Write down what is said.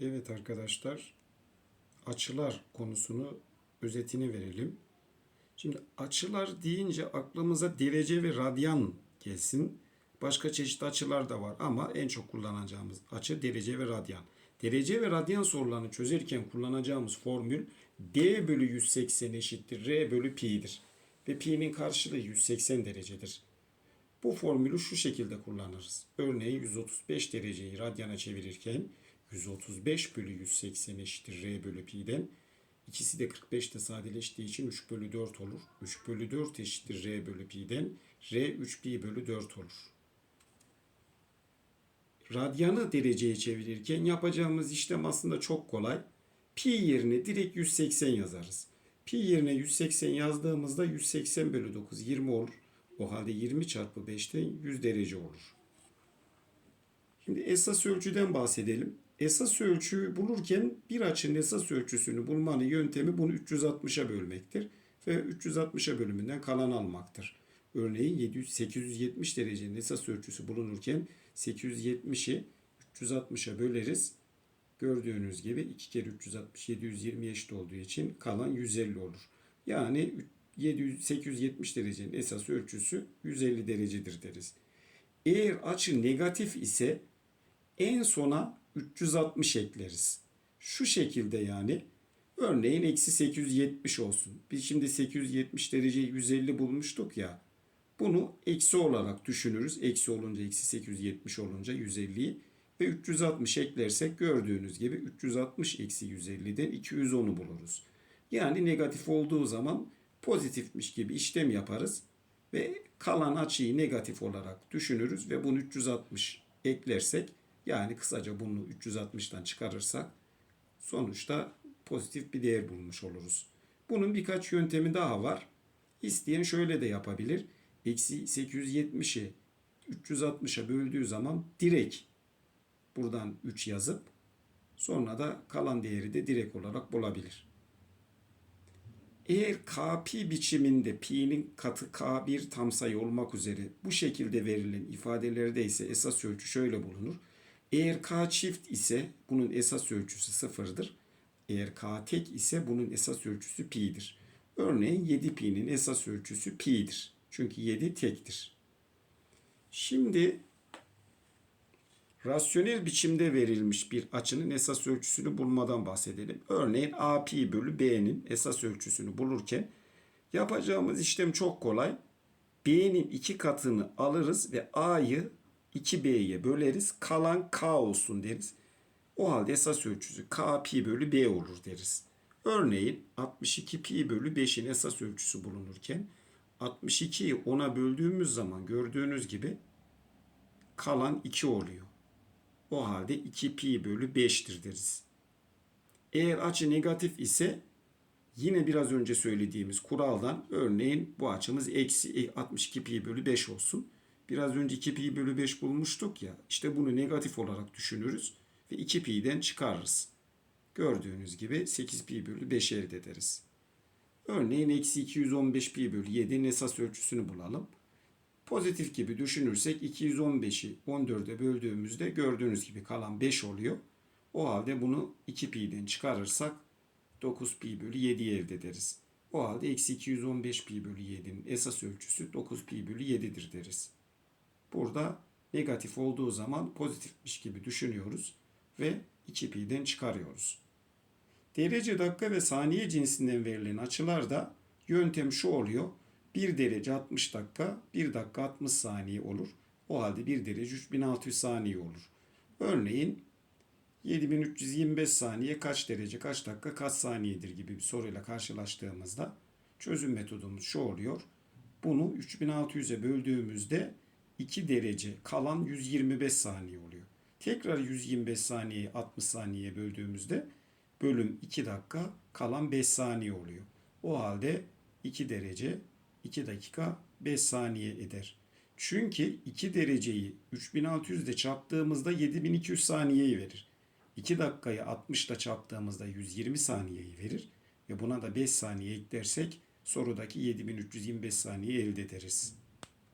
Evet arkadaşlar, açılar konusunu özetini verelim. Şimdi açılar deyince aklımıza derece ve radyan gelsin. Başka çeşitli açılar da var ama en çok kullanacağımız açı derece ve radyan. Derece ve radyan sorularını çözerken kullanacağımız formül d bölü 180 eşittir r bölü pi'dir. Ve pi'nin karşılığı 180 derecedir. Bu formülü şu şekilde kullanırız. Örneğin 135 dereceyi radyana çevirirken 135 bölü 180 eşittir r bölü pi'den. İkisi de 45'te sadeleştiği için 3 bölü 4 olur. 3 bölü 4 eşittir r bölü pi'den. r 3 pi bölü 4 olur. Radyanı dereceye çevirirken yapacağımız işlem aslında çok kolay. Pi yerine direkt 180 yazarız. Pi yerine 180 yazdığımızda 180 bölü 9 20 olur. O halde 20 çarpı 5'ten 100 derece olur. Şimdi esas ölçüden bahsedelim. Esas ölçüyü bulurken bir açının esas ölçüsünü bulmanın yöntemi bunu 360'a bölmektir. Ve 360'a bölümünden kalan almaktır. Örneğin 700, 870 derecenin esas ölçüsü bulunurken 870'i 360'a böleriz. Gördüğünüz gibi 2 kere 360 720 eşit olduğu için kalan 150 olur. Yani 700, 870 derecenin esas ölçüsü 150 derecedir deriz. Eğer açı negatif ise en sona 360 ekleriz. Şu şekilde yani örneğin eksi 870 olsun. Biz şimdi 870 dereceyi 150 bulmuştuk ya. Bunu eksi olarak düşünürüz. Eksi olunca eksi 870 olunca 150'yi ve 360 eklersek gördüğünüz gibi 360 eksi 150'den 210'u buluruz. Yani negatif olduğu zaman pozitifmiş gibi işlem yaparız ve kalan açıyı negatif olarak düşünürüz ve bunu 360 eklersek yani kısaca bunu 360'tan çıkarırsak sonuçta pozitif bir değer bulmuş oluruz. Bunun birkaç yöntemi daha var. İsteyen şöyle de yapabilir. Eksi 870'i 360'a böldüğü zaman direkt buradan 3 yazıp sonra da kalan değeri de direkt olarak bulabilir. Eğer kp biçiminde pi'nin katı k1 tam sayı olmak üzere bu şekilde verilen ifadelerde ise esas ölçü şöyle bulunur. Eğer k çift ise bunun esas ölçüsü sıfırdır. Eğer k tek ise bunun esas ölçüsü pi'dir. Örneğin 7 pi'nin esas ölçüsü pi'dir. Çünkü 7 tektir. Şimdi rasyonel biçimde verilmiş bir açının esas ölçüsünü bulmadan bahsedelim. Örneğin a pi bölü b'nin esas ölçüsünü bulurken yapacağımız işlem çok kolay. b'nin iki katını alırız ve a'yı 2b'ye böleriz. Kalan k olsun deriz. O halde esas ölçüsü k pi bölü b olur deriz. Örneğin 62 pi bölü 5'in esas ölçüsü bulunurken 62'yi 10'a böldüğümüz zaman gördüğünüz gibi kalan 2 oluyor. O halde 2 pi bölü 5'tir deriz. Eğer açı negatif ise yine biraz önce söylediğimiz kuraldan örneğin bu açımız eksi 62 pi bölü 5 olsun. Biraz önce 2 pi bölü 5 bulmuştuk ya. İşte bunu negatif olarak düşünürüz ve 2 pi'den çıkarırız. Gördüğünüz gibi 8 pi bölü 5 elde ederiz. Örneğin eksi 215 pi bölü 7'nin esas ölçüsünü bulalım. Pozitif gibi düşünürsek 215'i 14'e böldüğümüzde gördüğünüz gibi kalan 5 oluyor. O halde bunu 2 pi'den çıkarırsak 9 pi bölü 7'yi elde ederiz. O halde eksi 215 pi bölü 7'nin esas ölçüsü 9 pi bölü 7'dir deriz. Burada negatif olduğu zaman pozitifmiş gibi düşünüyoruz ve 2 pi'den çıkarıyoruz. Derece, dakika ve saniye cinsinden verilen açılarda yöntem şu oluyor. 1 derece 60 dakika, 1 dakika 60 saniye olur. O halde 1 derece 3600 saniye olur. Örneğin 7325 saniye kaç derece, kaç dakika, kaç saniyedir gibi bir soruyla karşılaştığımızda çözüm metodumuz şu oluyor. Bunu 3600'e böldüğümüzde 2 derece kalan 125 saniye oluyor. Tekrar 125 saniyeyi 60 saniyeye böldüğümüzde bölüm 2 dakika kalan 5 saniye oluyor. O halde 2 derece 2 dakika 5 saniye eder. Çünkü 2 dereceyi 3600 ile çarptığımızda 7200 saniyeyi verir. 2 dakikayı 60 ile çarptığımızda 120 saniyeyi verir ve buna da 5 saniye eklersek sorudaki 7325 saniye elde ederiz.